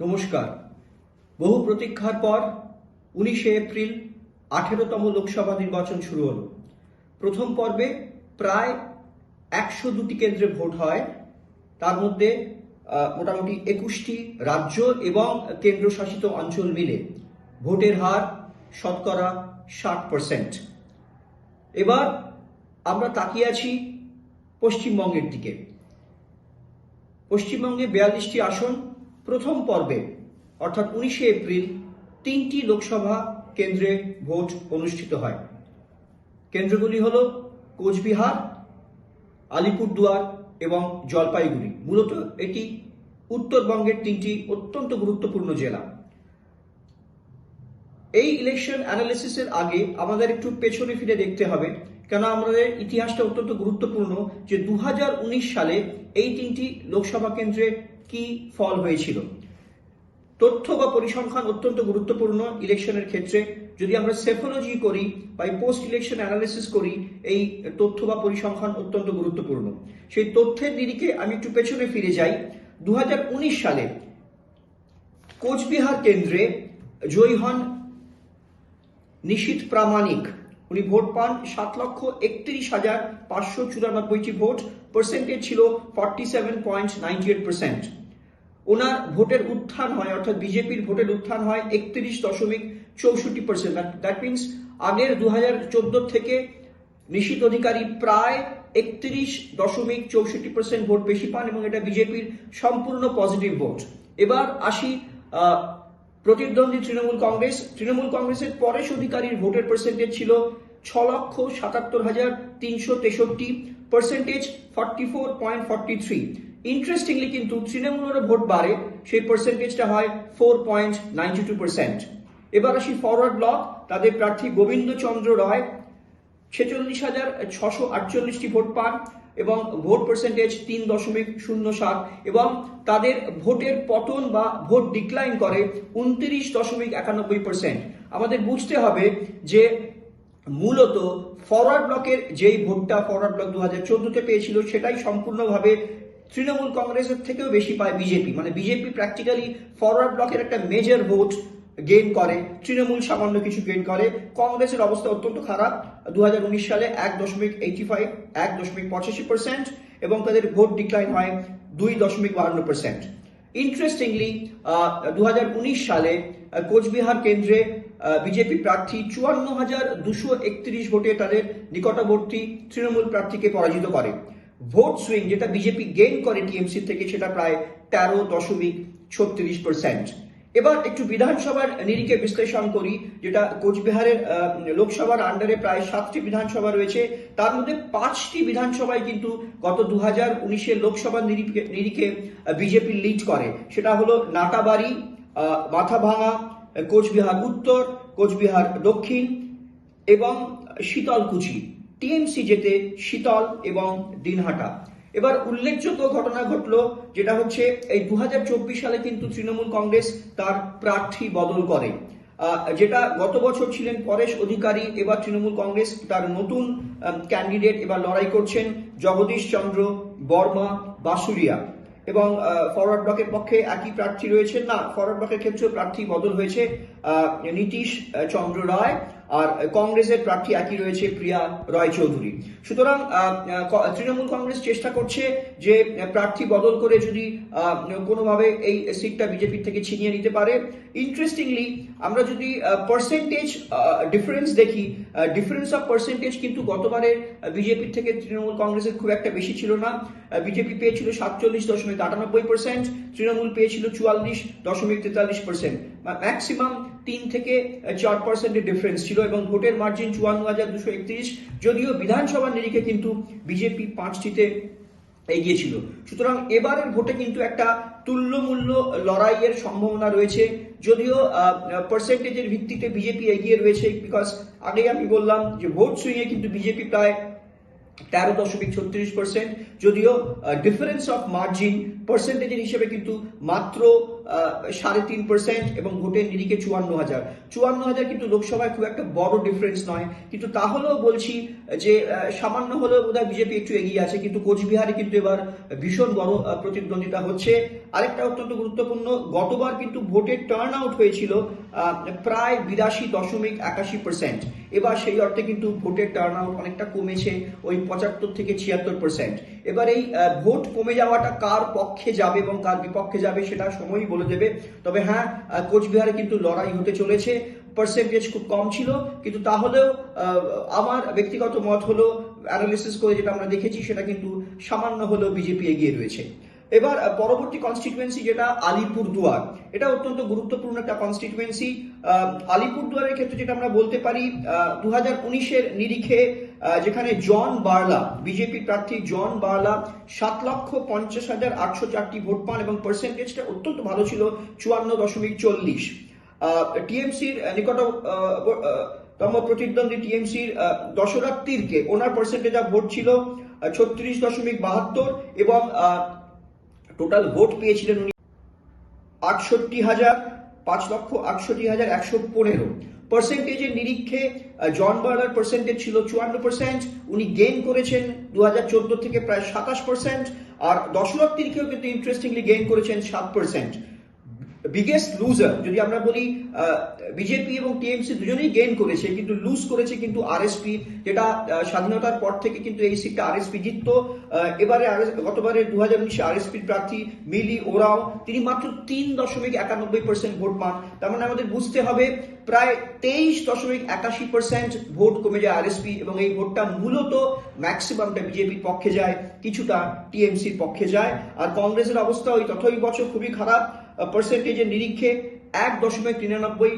নমস্কার। বহু প্রতীক্ষার পর উনিশে এপ্রিল আঠেরোতম লোকসভা নির্বাচন শুরু হল। প্রথম পর্বে প্রায় একশো দুটি কেন্দ্রে ভোট হয়। তার মধ্যে মোটামুটি একুশটি রাজ্য এবং কেন্দ্রশাসিত অঞ্চল মিলে ভোটের হার শতকরা ষাট পার্সেন্ট। এবার আমরা তাকিয়ে আছি পশ্চিমবঙ্গের দিকে। পশ্চিমবঙ্গে বিয়াল্লিশটি আসন প্রথম পর্বে, অর্থাৎ উনিশে এপ্রিল, তিনটি লোকসভা কেন্দ্রে ভোট অনুষ্ঠিত হয়। কেন্দ্রগুলি হল কোচবিহার, আলিপুরদুয়ার এবং জলপাইগুড়ি। মূলত এটি উত্তরবঙ্গের তিনটি অত্যন্ত গুরুত্বপূর্ণ জেলা। এই ইলেকশন অ্যানালিসিসের আগে আমাদের একটু পেছনে ফিরে দেখতে হবে কেন আমাদের ইতিহাসটা অত্যন্ত গুরুত্বপূর্ণ যে দু হাজার উনিশ সালে এই তিনটি লোকসভা কেন্দ্রে কি ফল হয়েছিল? তথ্য বা পরিসংখ্যান অত্যন্ত গুরুত্বপূর্ণ ইলেকশনের ক্ষেত্রে। যদি আমরা সেফোলজি করি বা পোস্ট ইলেকশন অ্যানালিসিস করি, এই তথ্য বা পরিসংখ্যান অত্যন্ত গুরুত্বপূর্ণ। সেই তথ্যের দিকে আমি একটু পেছনে ফিরে যাই। দু হাজার উনিশ সালে কোচবিহার কেন্দ্রে জয়ী হন নিশীত প্রামাণিক। উনি ভোট পান সাত লক্ষ একত্রিশ হাজার পাঁচশো চুরানব্বইটি ভোট। পার্সেন্টেজ ছিল forty seven point ninety eight percent ওনার ভোটের উত্থান হয়, অর্থাৎ বিজেপির ভোটের উত্থান হয় একত্রিশ দশমিক চৌষট্টি পার্সেন্ট দ্যাট মিনস আগের দু হাজার চোদ্দ থেকে নিশীত অধিকারী প্রায় একত্রিশ দশমিক চৌষট্টি পার্সেন্ট ভোট বেশি পান এবং এটা বিজেপির সম্পূর্ণ পজিটিভ ভোট। এবার আসি প্রতিদ্বন্দ্বী তৃণমূল কংগ্রেস, তৃণমূল কংগ্রেসের পরেশ অধিকারীর ভোটের পার্সেন্টেজ ছিল ছ লক্ষ সাতাত্তর হাজার তিনশো তেষট্টি percentage forty four point forty three interestingly কিন্তু তৃণমূলের ভোট বাড়ে, সেই পার্সেন্টেজটা হয় four point ninety two percent এবার আসি ফরওয়ার্ড ব্লক তাদের প্রার্থী গোবিন্দচন্দ্র রায়, ছেচল্লিশ হাজার ছশো আটচল্লিশটি ভোট পান। এবং ভোট পার্সেন্টেজ তিন দশমিক শূন্য সাত এবং তাদের ভোটের পতন বা ভোট ডিক্লাইন করে উনত্রিশ দশমিক একানব্বই পার্সেন্ট আমাদের বুঝতে হবে যে মূলত ফরওয়ার্ড ব্লকের যেই ভোটটা ফরওয়ার্ড ব্লক দু হাজার চোদ্দতে পেয়েছিল, সেটাই সম্পূর্ণভাবে তৃণমূল কংগ্রেসের থেকেও বেশি পায় বিজেপি। মানে বিজেপি প্র্যাকটিক্যালি ফরওয়ার্ড ব্লকের একটা মেজর ভোট গেইন করে, তৃণমূল সামান্য কিছু গেইন করে। কংগ্রেসের অবস্থা অত্যন্ত খারাপ। দু হাজার উনিশ সালে এক দশমিক এইটি ফাইভ এক দশমিক পঁচাশি পার্সেন্ট এবং তাদের ভোট ডিক্লাইন হয় দুই দশমিক বাহান্ন পার্সেন্ট ইন্টারেস্টিংলি দু হাজার উনিশ সালে কোচবিহার কেন্দ্রে বিজেপি প্রার্থী চুয়ান্ন হাজার দুশো একত্রিশ ভোটে তাদের নিকটবর্তী তৃণমূল প্রার্থীকে পরাজিত করে। ভোট সুইং যেটা বিজেপি গেইন করে টিএমসি থেকে, সেটা প্রায় তেরো দশমিক ছত্রিশ পার্সেন্ট এবার একটু বিধানসভার নিরিখে বিশ্লেষণ করি, যেটা কোচবিহারের লোকসভার আন্ডারে প্রায় সাতটি বিধানসভা রয়েছে। তার মধ্যে পাঁচটি বিধানসভায় কিন্তু গত দু হাজার উনিশের লোকসভার নিরিখে নিরিখে বিজেপি লিড করে। সেটা হলো নাটাবাড়ি মাথাভাঙা, কোচবিহার উত্তর, কোচবিহার দক্ষিণ এবং শীতলকুচি। টিএমসি যেতে শীতল এবং দিনহাটা। এবার উল্লেখযোগ্য ঘটনা ঘটলো, যেটা হচ্ছে এই দু হাজার চব্বিশ সালে কিন্তু তৃণমূল কংগ্রেস তার প্রার্থী বদল করে। যেটা গত বছর ছিলেন পরেশ অধিকারী, এবার তৃণমূল কংগ্রেস তার নতুন ক্যান্ডিডেট এবার লড়াই করছেন জগদীশ চন্দ্র বর্মা বাসুরিয়া। এবং ফরওয়ার্ড ব্লকের পক্ষে একই প্রার্থী রয়েছেন। না ফরওয়ার্ড ব্লকের ক্ষেত্রেও প্রার্থী বদল হয়েছে নীতিশ চন্দ্র রায়। আর কংগ্রেসের প্রার্থী একই রয়েছে প্রিয়া রয় চৌধুরী সুতরাং তৃণমূল কংগ্রেস চেষ্টা করছে যে প্রার্থী বদল করে যদি কোনোভাবে এই সিটটা বিজেপির থেকে ছিনিয়ে নিতে পারে। ইন্টারেস্টিংলি আমরা যদি পার্সেন্টেজ ডিফারেন্স দেখি ডিফারেন্স অফ পার্সেন্টেজ কিন্তু গতবারের বিজেপির থেকে তৃণমূল কংগ্রেসের খুব একটা বেশি ছিল না। বিজেপি পেয়েছিল সাতচল্লিশ দশমিক আটানব্বই পার্সেন্ট তৃণমূল পেয়েছিল চুয়াল্লিশ দশমিক তেতাল্লিশ পার্সেন্ট ম্যাক্সিমাম তিন থেকে চার পার্সেন্টের ডিফারেন্স ছিল এবং ভোটের মার্জিন চুয়ান্ন হাজার দুশো একত্রিশ। যদিও বিধানসভার নিরিখে কিন্তু বিজেপি পাঁচটিতে এগিয়ে ছিল সুতরাং এবারের ভোটে কিন্তু একটা তুল্যমূল্য লড়াইয়ের সম্ভাবনা রয়েছে। যদিও পার্সেন্টেজের ভিত্তিতে বিজেপি এগিয়ে রয়েছে বিকজ আগেই আমি বললাম যে ভোট সুইংয়ে কিন্তু বিজেপি প্রায় তেরো দশমিক ছত্রিশ পার্সেন্ট যদিও ডিফারেন্স অফ মার্জিন পার্সেন্টেজের হিসেবে কিন্তু মাত্র সাড়ে তিন পার্সেন্ট এবং ভোটের নিরিখে চুয়ান্ন হাজার। চুয়ান্ন হাজার কিন্তু লোকসভায় খুব একটা বড় ডিফারেন্স নয়। কিন্তু তাহলেও বলছি যে সামান্য হলেও বোধহয় বিজেপি একটু এগিয়ে আছে, কিন্তু কোচবিহারে কিন্তু এবার ভীষণ বড় প্রতিদ্বন্দ্বিতা হচ্ছে। আরেকটা অত্যন্ত গুরুত্বপূর্ণ, গতবার কিন্তু ভোটের টার্ন আউট হয়েছিল প্রায় বিরাশি দশমিক একাশি পার্সেন্ট এবার সেই অর্থে কিন্তু ভোটের টার্ন আউট অনেকটা কমেছে, ওই পঁচাত্তর থেকে ছিয়াত্তর পার্সেন্ট এবার এই ভোট কমে যাওয়াটা কার পক্ষে যাবে এবং কার বিপক্ষে যাবে সেটা সময়ই বলে দেবে। তবে হ্যাঁ কোচবিহারে কিন্তু লড়াই হতে চলেছে পার্সেন্টেজ খুব কম ছিল, কিন্তু তাহলেও আমার ব্যক্তিগত মত হলো অ্যানালিসিস করে যেটা আমরা দেখেছি সেটা কিন্তু সামান্য হলেও বিজেপি এগিয়ে রয়েছে। এবার পরবর্তী কনস্টিটুয়েন্সি যেটা আলিপুরদুয়ার। এটা অত্যন্ত গুরুত্বপূর্ণ একটা কনস্টিটুয়েন্সি আলিপুরদুয়ারের ক্ষেত্রে যেটা আমরা বলতে পারি দু হাজার উনিশের নিরিখে যেখানে জন বার্লা বিজেপি প্রার্থী জন বার্লা, সাত লক্ষ পঞ্চাশ হাজার আটশো চারটি ভোট পান এবং পার্সেন্টেজটা অত্যন্ত ভালো ছিল, চুয়ান্ন দশমিক চল্লিশ। টিএমসির নিকট তম প্রতিদ্বন্দ্বী টিএমসির দশরথ তীরকে, ওনার পার্সেন্টেজ অফ ভোট ছিল ছত্রিশ দশমিক বাহাত্তর এবং টোটাল ভোট পেয়েছিলেন উনি আটষট্টি হাজার পাঁচ লক্ষ আটষট্টি হাজার একশো পনেরো। পার্সেন্টেজের নিরীক্ষে জন বার্লার পার্সেন্টেজ ছিল চুয়ান্ন পার্সেন্ট উনি গেইন করেছেন দু হাজার চোদ্দ থেকে প্রায় সাতাশ পার্সেন্ট আর দশরথ তীরকেও কিন্তু ইন্টারেস্টিংলি গেইন করেছেন সাত পার্সেন্ট বিগেস্ট লুজার যদি আমরা বলি বিজেপি এবং টিএমসি দুজনেই গেইন করেছে, কিন্তু লুজ করেছে কিন্তু আরএসপি যেটা স্বাধীনতার পর থেকে কিন্তু এই সিটটা আরএসপি জিততো। এবারে গতবারে দু হাজার উনিশে আরএসপির প্রার্থী মিলি ওরাও, তিনি মাত্র তিন দশমিক একানব্বই পার্সেন্ট ভোট পান। তার মানে আমাদের বুঝতে হবে প্রায় তেইশ দশমিক একাশি পার্সেন্ট ভোট কমে যায় আরএসপি এবং এই ভোটটা মূলত ম্যাক্সিমামটা বিজেপির পক্ষে যায়, কিছুটা টিএমসির পক্ষে যায়। আর কংগ্রেসের অবস্থা ওই তথই বছর খুবই খারাপ পার্সেন্টেজের নিরীক্ষে এক দশমিক নিরানব্বই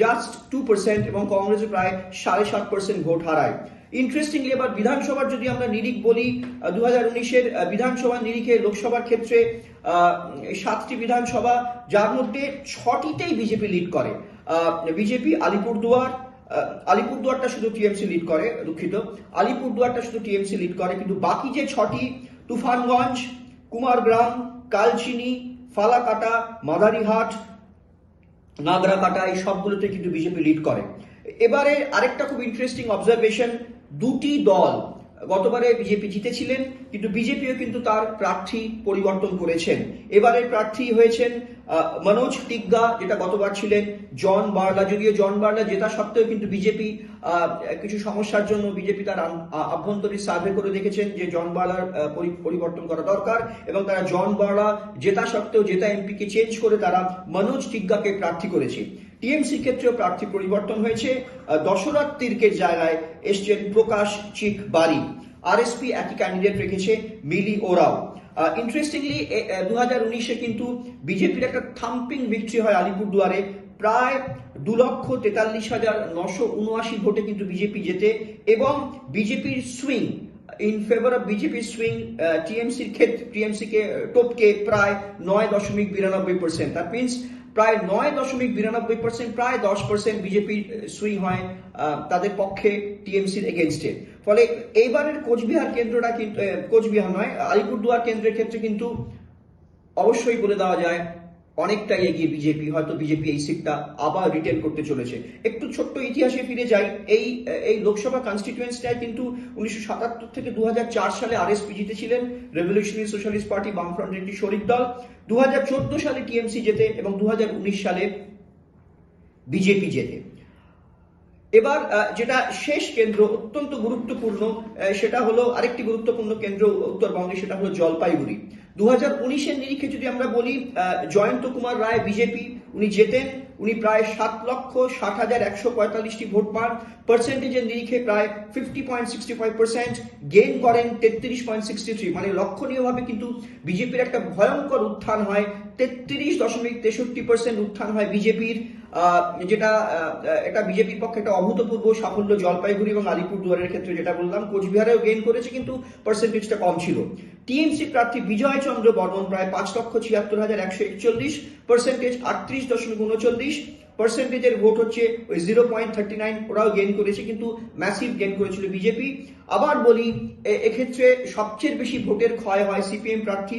জাস্ট টু পার্সেন্ট এবং কংগ্রেসে প্রায় সাড়ে সাত পার্সেন্ট ভোট হারায়। ইন্টারেস্টিংলি এবার বিধানসভার যদি আমরা নিরিখ বলি দু হাজার উনিশের বিধানসভা নিরিখে লোকসভার ক্ষেত্রে সাতটি বিধানসভা, যার মধ্যে ছটিতেই বিজেপি লিড করে। বিজেপি আলিপুরদুয়ার আলিপুরদুয়ারটা শুধু টিএমসি লিড করে, দুঃখিত। আলিপুরদুয়ারটা শুধু টিএমসি লিড করে, কিন্তু বাকি যে ছটি, তুফানগঞ্জ, কুমারগ্রাম, কালচিনি, ফালাকাটা, মাদারিহাট, নাগরাকাটা, এই সবগুলোতে কিন্তু বিজেপি লিড করে। এবারে আরেকটা খুব ইন্টারেস্টিং অবজারভেশন দুটি দল গতবারে বিজেপি জিতেছিলেন, কিন্তু বিজেপিও কিন্তু তার প্রার্থী পরিবর্তন করেছেন। এবারে প্রার্থী হয়েছেন মনোজ টিগ্গা, যেটা গতবার ছিলেন জন বার্লা। যদিও জন বার্লা জেতা সত্ত্বেও কিন্তু বিজেপি কিছু সমস্যার জন্য বিজেপি তার আভ্যন্তরীণ সার্ভে করে দেখেছেন যে জন বার্লার পরিবর্তন করা দরকার এবং তারা জন বার্লা জেতা সত্ত্বেও জেতা এমপিকে চেঞ্জ করে তারা মনোজ টিগ্গাকে প্রার্থী করেছে। টিএমসি ক্ষেত্রেও প্রার্থী পরিবর্তন হয়েছে। দশরথ তীর্কের জায়গায় এসছেন প্রকাশ চিক বারি। আরএসপি একই ক্যান্ডিডেট রেখেছে মিলি ওরাও। ইন্টারেস্টিংলি দু হাজার উনিশে কিন্তু বিজেপির একটা থাম্পিং ভিক্টরি হয় আলিপুরদুয়ারে। প্রায় দু লক্ষ তেতাল্লিশ হাজার নশো উনআশি ভোটে কিন্তু বিজেপি জেতে এবং বিজেপির swing in favour of BJP swing টিএমসির ক্ষেত্রে টিএমসি কে টপকে প্রায় নয় দশমিক বিরানব্বই পার্সেন্ট দ্যাট মিনস প্রায় নয় দশমিক বিরানব্বই পার্সেন্ট প্রায় দশ পার্সেন্ট বিজেপির সুইং হয় তাদের পক্ষে টিএমসির এগেনস্টে ফলে এইবারের কোচবিহার কেন্দ্রটা কিন্তু কোচবিহার নয়, আলিপুরদুয়ার কেন্দ্রের ক্ষেত্রে কিন্তু অবশ্যই বলে দেওয়া যায় অনেকটাই এগিয়ে বিজেপি, হয়তো বিজেপি এই সিটটা আবার রিটেন করতে চলেছে। একটু ছোট্ট ইতিহাসে ফিরে যাই। এই এই লোকসভা কনস্টিটুয়েন্সিটায় কিন্তু উনিশশো সাতাত্তর থেকে দু সালে আরএসপি জিতেছিলেন রেভলিউশনারি সোশ্যালিস্ট পার্টি বামফ্রন্টের একটি শরিক দল। দু হাজার চোদ্দ সালে টিএমসি জেতে এবং দু হাজার উনিশ সালে বিজেপি জেতে। এবার যেটা শেষ কেন্দ্র, অত্যন্ত গুরুত্বপূর্ণ সেটা হলো আরেকটি গুরুত্বপূর্ণ কেন্দ্র উত্তরবঙ্গে, সেটা হলো জলপাইগুড়ি। দু হাজার উনিশের নিরিখে যদি আমরা বলি জয়ন্ত কুমার রায়, বিজেপি, উনি জেতেন, উনি প্রায় সাত লক্ষ ষাট হাজার একশো পঁয়তাল্লিশটি ভোট পান। পার্সেন্টেজের নিরিখে প্রায় fifty point sixty five percent gain করেন তেত্রিশ পয়েন্ট সিক্সটি থ্রি মানে লক্ষণীয়ভাবে কিন্তু বিজেপির একটা ভয়ঙ্কর উত্থান হয়, তেত্রিশ দশমিক তেষট্টি পার্সেন্ট উত্থান হয় বিজেপির যেটা এটা বিজেপির পক্ষে একটা অভূতপূর্ব সাফল্য জলপাইগুড়ি এবং আলিপুরদুয়ারের ক্ষেত্রে যেটা বললাম, কোচবিহারেও গেইন করেছে কিন্তু পার্সেন্টেজটা কম ছিল। টিএমসি প্রার্থী বিজয় চন্দ্র বর্মন প্রায় পাঁচ লক্ষ ছিয়াত্তর হাজার একশো একচল্লিশ পার্সেন্টেজ আটত্রিশ দশমিক উনচল্লিশ পার্সেন্টেজের ভোট হচ্ছে ওই zero point thirty nine Oraon gain করেছে, কিন্তু ম্যাসিভ গেইন করেছিল বিজেপি আবার বলি এক্ষেত্রে সবচেয়ে বেশি ভোটের ক্ষয় হয় সিপিএম প্রার্থী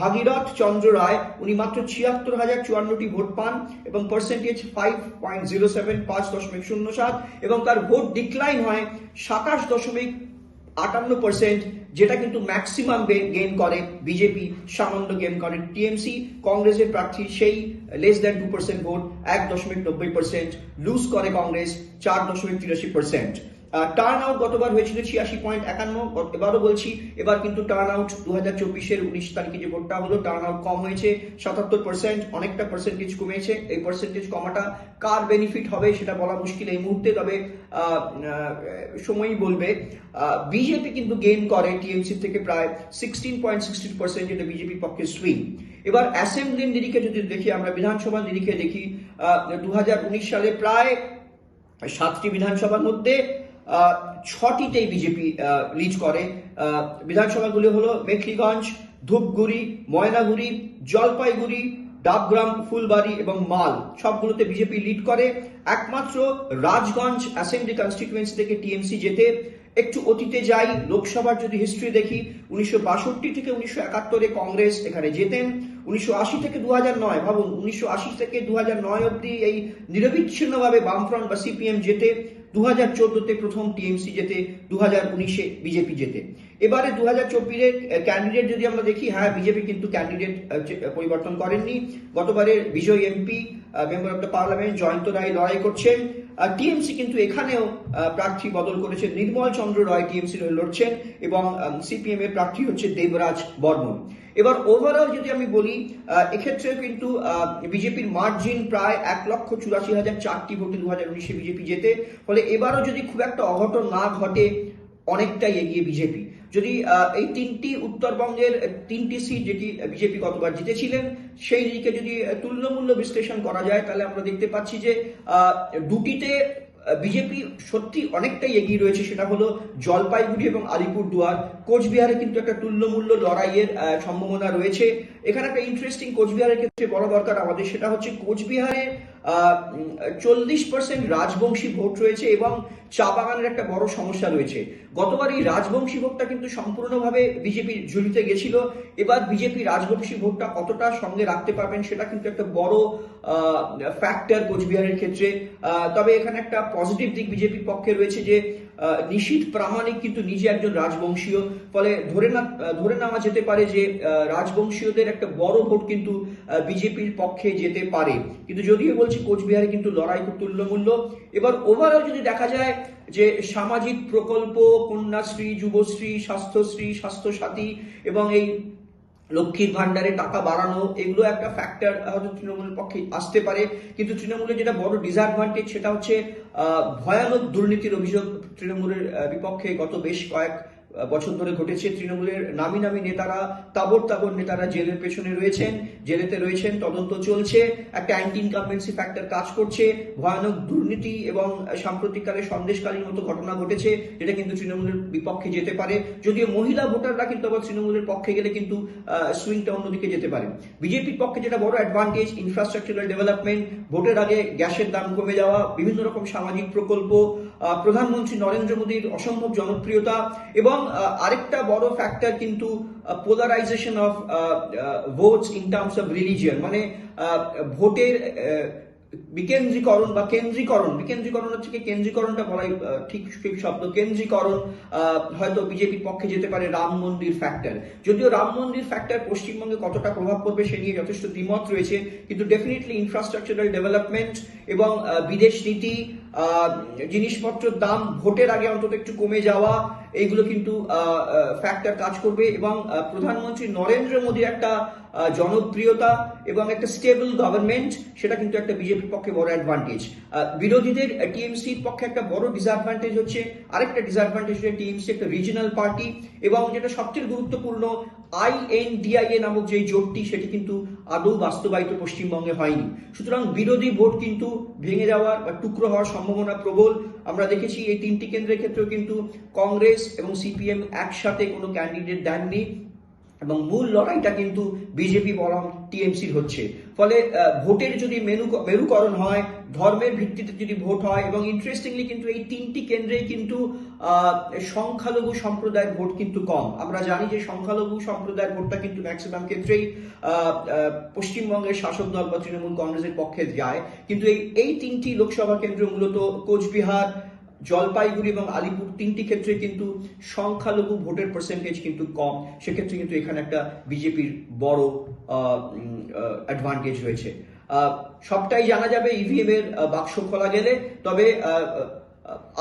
ভাগীরথ চন্দ্র রায়। উনি মাত্র ছিয়াত্তর হাজার চুয়ান্নটি ভোট পান এবং percentage five point zero seven পাঁচ দশমিক শূন্য সাত এবং তার ভোট ডিক্লাইন হয় সাতাশ দশমিক আটান্ন পার্সেন্ট যেটা কিন্তু ম্যাক্সিমাম গেইন করে বিজেপি সামান্য গেইন করে টিএমসি কংগ্রেসের প্রার্থী সেই less than two percent vote এক দশমিক নব্বই পার্সেন্ট লুজ করে কংগ্রেস, চার দশমিক তিরাশি পার্সেন্ট টার্ন আউট গতবার হয়েছিল ছিয়াশি পয়েন্ট একান্ন এবারও বলছি, এবার কিন্তু টার্ন আউট দু হাজার চব্বিশের উনিশ তারিখে যে ভোটটা হলো টার্ন আউট কম হয়েছে, সাতাত্তর পার্সেন্ট অনেকটা পার্সেন্টেজ কমেছে। এই পার্সেন্টেজ কমাটা কার বেনিফিট হবে সেটা বলা মুশকিল এই মুহূর্তে, তবে সময়ই বলবে। বিজেপি কিন্তু গেইন করে টিএমসি থেকে প্রায় সিক্সটিন পয়েন্ট সিক্সটিন পার্সেন্ট যেটা বিজেপির পক্ষে সুইং এবার অ্যাসেম্বলির নিরিখে যদি দেখি, আমরা বিধানসভার নিরিখে দেখি দু হাজার উনিশ সালে প্রায় সাতটি বিধানসভার মধ্যে ছটিতেই বিজেপি লিড করে। বিধানসভাগুলি হলো মেখলিগঞ্জ ধূপগুড়ি, ময়নাগুড়ি, জলপাইগুড়ি, ডাবগ্রাম, ফুলবাড়ি এবং মাল। সবগুলোতে বিজেপি লিড করে। একমাত্র রাজগঞ্জ অ্যাসেম্বলি কনস্টিটুয়েন্সি থেকে টিএমসি যেতে। একটু অতীতে যাই, লোকসভার যদি হিস্ট্রি দেখি, উনিশশো বাষট্টি থেকে উনিশশো একাত্তরে কংগ্রেস এখানে যেতেন। উনিশশো আশি থেকে দু নয়, ভাবুন, উনিশশো আশি থেকে দু নয় অব্দি এই নিরবিচ্ছিন্নভাবে বামফ্রন্ট বা সিপিএম যেতে। দু চোদ্দতে প্রথম টিএমসি যেতে দু হাজার উনিশে বিজেপি যেতে এবারে দু হাজার ক্যান্ডিডেট যদি আমরা দেখি হ্যাঁ বিজেপি কিন্তু ক্যান্ডিডেট পরিবর্তন করেননি। গতবারের বিজয় MP member of the parliament Jayanta Roy লড়াই করছেন। টিএমসি কিন্তু এখানেও প্রার্থী বদল করেছে নির্মল চন্দ্র রায় টিএমসি লড়ছেন এবং সিপিএম এর প্রার্থী হচ্ছে দেবরাজ বর্মন। এবার ওভারঅল যদি আমি বলি এক্ষেত্রে কিন্তু বিজেপির মার্জিন প্রায় এক লক্ষ চুরাশি হাজার চারটি ভোটে দু হাজার উনিশে বিজেপি যেতে ফলে এবারও যদি খুব একটা অঘটন না ঘটে, অনেকটাই এগিয়ে বিজেপি। যদি এই তিনটি উত্তরবঙ্গের তিনটি সিট যেটি বিজেপি গতবার জিতেছিলেন, সেই দিকে যদি তুল্যমূল্য বিশ্লেষণ করা যায়, তাহলে আমরা দেখতে পাচ্ছি যে দুটিতে বিজেপি সত্যি অনেকটাই এগিয়ে রয়েছে, সেটা হলো জলপাইগুড়ি এবং আলিপুরদুয়ার। কোচবিহারে কিন্তু একটা তুল্যমূল্য লড়াইয়ের সম্ভাবনা রয়েছে। এখানে একটা ইন্টারেস্টিং কোচবিহারের ক্ষেত্রে বড় দরকার আমাদের, সেটা হচ্ছে কোচবিহারে চল্লিশ পার্সেন্ট রাজবংশী ভোট রয়েছে এবং চা বাগানের একটা বড় সমস্যা রয়েছে। গতবার এই রাজবংশী ভোটটা কিন্তু সম্পূর্ণভাবে বিজেপির ঝুলিতে গেছিল। এবার বিজেপি রাজবংশী ভোটটা কতটা সঙ্গে রাখতে পারবেন সেটা কিন্তু একটা বড় ফ্যাক্টর কোচবিহারের ক্ষেত্রে। তবে এখানে একটা পজিটিভ দিক বিজেপির পক্ষে রয়েছে যে নিশীথ প্রামাণিক কিন্তু নিজে একজন রাজবংশীয়। ফলে ধরে না ধরে নেওয়া যেতে পারে যে রাজবংশীয়দের একটা বড় ভোট কিন্তু বিজেপির পক্ষে যেতে পারে। কিন্তু যদিও বলছি কোচবিহারে কিন্তু লড়াই খুব তুল্যমূল্য। এবার ওভারঅল যদি দেখা যায় যে সামাজিক প্রকল্প, কন্যাশ্রী, যুবশ্রী, স্বাস্থ্যশ্রী, স্বাস্থ্যসাথী এবং এই লক্ষ্মীর ভান্ডারে টাকা বাড়ানো, এগুলো একটা ফ্যাক্টর হয়তো তৃণমূলের পক্ষে আসতে পারে। কিন্তু তৃণমূলের যেটা বড় ডিসঅ্যাডভান্টেজ সেটা হচ্ছে ভয়ানক দুর্নীতির অভিযোগ তৃণমূলের বিপক্ষে গত বেশ কয়েক বছর ধরে ঘটেছে। তৃণমূলের নামি নামি নেতারা তাবর তাবর নেতারা জেলের পেছনে রয়েছেন, জেলেতে রয়েছেন, তদন্ত চলছে। একটা অ্যান্টি ইনকামবেন্সি ফ্যাক্টর কাজ করছে। ভয়ানক দুর্নীতি এবং সাম্প্রতিককালে সন্দেশকালীন মতো ঘটনা ঘটেছে, যেটা কিন্তু তৃণমূলের বিপক্ষে যেতে পারে। যদিও মহিলা ভোটাররা কিন্তু আবার তৃণমূলের পক্ষে গেলে কিন্তু সুইংটা অন্যদিকে যেতে পারে। বিজেপির পক্ষে যেটা বড় অ্যাডভান্টেজ ইনফ্রাস্ট্রাকচারাল ডেভেলপমেন্ট ভোটের আগে গ্যাসের দাম কমে যাওয়া, বিভিন্ন রকম সামাজিক প্রকল্প প্রধানমন্ত্রী নরেন্দ্র মোদীর অসম্ভব জনপ্রিয়তা এবং আরেকটা বড় ফ্যাক্টর কিন্তু polarisation of votes in terms of religion মানে ভোটের বিকেন্দ্রীকরণ বা কেন্দ্রীকরণ, বিকেন্দ্রীকরণ থেকে কেন্দ্রীকরণটা বলাই ঠিক ঠিক শব্দ, কেন্দ্রীকরণ হয়তো বিজেপির পক্ষে যেতে পারে রাম মন্দির ফ্যাক্টর যদিও রাম মন্দির ফ্যাক্টর পশ্চিমবঙ্গে কতটা প্রভাব পড়বে সে নিয়ে যথেষ্ট দ্বিমত রয়েছে, কিন্তু ডেফিনেটলি ইনফ্রাস্ট্রাকচারাল ডেভেলপমেন্ট এবং বিদেশ নীতি জিনিসপত্রের দাম ভোটের আগে অন্তত একটু কমে যাওয়া, এইগুলো কিন্তু ফ্যাক্টর কাজ করবে এবং প্রধানমন্ত্রী নরেন্দ্র মোদীর একটা জনপ্রিয়তা এবং একটা স্টেবল গভর্নমেন্ট সেটা কিন্তু একটা বিজেপির পক্ষে বড় অ্যাডভান্টেজ বিরোধীদের টিএমসির পক্ষে একটা বড় ডিসঅ্যাডভান্টেজ হচ্ছে, আরেকটা ডিসঅ্যাডভান্টেজ হচ্ছে টিএমসি একটা রিজিনাল পার্টি এবং যেটা সবচেয়ে গুরুত্বপূর্ণ আইএনডিআইএ নামক যে জোটটি, সেটি কিন্তু আদৌ বাস্তবায়িত পশ্চিমবঙ্গে হয়নি। সুতরাং বিরোধী ভোট কিন্তু ভেঙে যাওয়ার বা টুকরো হওয়ার সম্ভাবনা প্রবল। আমরা দেখেছি এই তিনটি কেন্দ্রের ক্ষেত্রেও কিন্তু কংগ্রেস এবং সিপিএম একসাথে কোনো ক্যান্ডিডেট দেননি। এবং মূল লড়াইটা কিন্তু বিজেপি বরং টিএমসির হচ্ছে। ফলে ভোটের যদি মেনু মেরুকরণ হয়, ধর্মের ভিত্তিতে যদি ভোট হয় এবং ইন্টারেস্টিংলি কিন্তু এই তিনটি কেন্দ্রেই কিন্তু সংখ্যালঘু সম্প্রদায়ের ভোট কিন্তু কম। আমরা জানি যে সংখ্যালঘু সম্প্রদায়ের ভোটটা কিন্তু ম্যাক্সিমাম ক্ষেত্রেই পশ্চিমবঙ্গের শাসক দল বা তৃণমূল কংগ্রেসের পক্ষে যায়। কিন্তু এই এই তিনটি লোকসভা কেন্দ্র মূলত কোচবিহার জলপাইগুড়ি এবং আলিপুর তিনটি ক্ষেত্রে কিন্তু সংখ্যালঘু ভোটের পার্সেন্টেজ কিন্তু কম। সেক্ষেত্রে কিন্তু এখানে একটা বিজেপির বড় অ্যাডভান্টেজ রয়েছে। সবটাই জানা যাবে ইভিএম এর বাক্স খোলা গেলে। তবে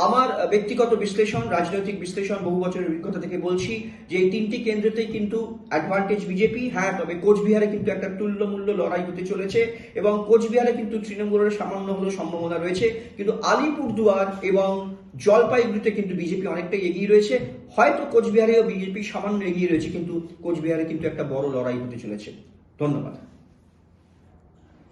আমার ব্যক্তিগত বিশ্লেষণ, রাজনৈতিক বিশ্লেষণ বহু বছরের অভিজ্ঞতা থেকে বলছি যে এই তিনটি কেন্দ্রতেই কিন্তু অ্যাডভান্টেজ বিজেপি হ্যাঁ তবে কোচবিহারে কিন্তু একটা তুল্যমূল্য লড়াই হতে চলেছে এবং কোচবিহারে কিন্তু তৃণমূলের সামান্য হলেও সম্ভাবনা রয়েছে। কিন্তু আলিপুরদুয়ার এবং জলপাইগুড়িতে কিন্তু বিজেপি অনেকটাই এগিয়ে রয়েছে। হয়তো কোচবিহারেও বিজেপি সামান্য এগিয়ে রয়েছে, কিন্তু কোচবিহারে কিন্তু একটা বড় লড়াই হতে চলেছে। ধন্যবাদ।